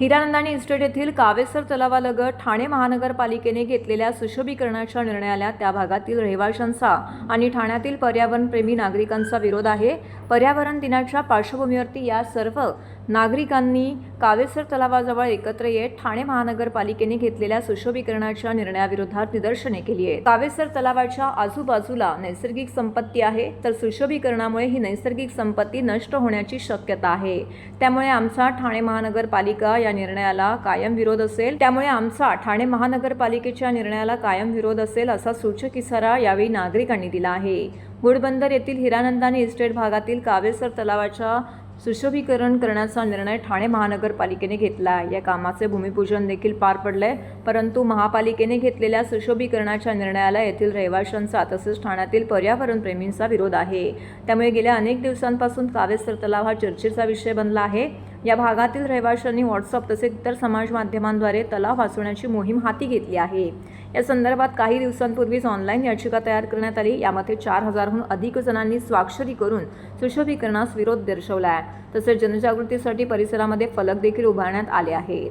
Hiranandani estate येथील कावेसर तलावालगत ठाणे महानगरपालिकेने घेतलेल्या सुशोभीकरणाच्या निर्णयाला त्या भागातील रहिवाशांचा आणि ठाण्यातील पर्यावरणप्रेमी नागरिकांचा विरोध आहे. पर्यावरण दिनाच्या पार्श्वभूमीवरती या सर्व नागरिकांनी कावेसर तलावाजवळ एकत्र येत ठाणे महानगरपालिकेने घेतलेल्या सुशोभीकरणाच्या निर्णयाविरोधात निदर्शने केली आहेत. कावेसर तलावाच्या आजूबाजूला नैसर्गिक संपत्ती आहे तर सुशोभीकरणामुळे ही नैसर्गिक संपत्ती नष्ट होण्याची शक्यता आहे. त्यामुळे आमचा ठाणे महानगरपालिका या या निर्णयाला कायम विरोध असेल त्यामुळे आमचा ठाणे महानगरपालिकेच्या निर्णयाला कायम विरोध असेल असा सूचक इशारा यावेळी नागरिकांनी दिला आहे. घोडबंदर येथील हिरानंदानी इस्टेट भागातील कावेसर तलावाच्या सुशोभीकरण करण्याचा निर्णय ठाणे महानगरपालिकेने घेतला आहे. या कामाचे भूमिपूजन देखील पार पडले परंतु महापालिकेने घेतलेल्या सुशोभीकरणाच्या निर्णयाला येथील रहिवाशांचा तसेच ठाण्यातील पर्यावरणप्रेमींचा विरोध आहे. त्यामुळे गेल्या अनेक दिवसांपासून कावेसर तलाव हा चर्चेचा विषय बनला आहे. या भागातील रहिवाशांनी व्हॉट्सअप तसेच इतर समाज माध्यमांद्वारे तलाव वाचवण्याची मोहीम हाती घेतली आहे. या संदर्भात काही दिवसांपूर्वीच ऑनलाईन याचिका तयार करण्यात आली. यामध्ये चार हजारहून अधिक जणांनी स्वाक्षरी करून सुशोभीकरणास विरोध दर्शवला आहे तसेच जनजागृतीसाठी परिसरामध्ये फलक देखील उभारण्यात आले आहेत.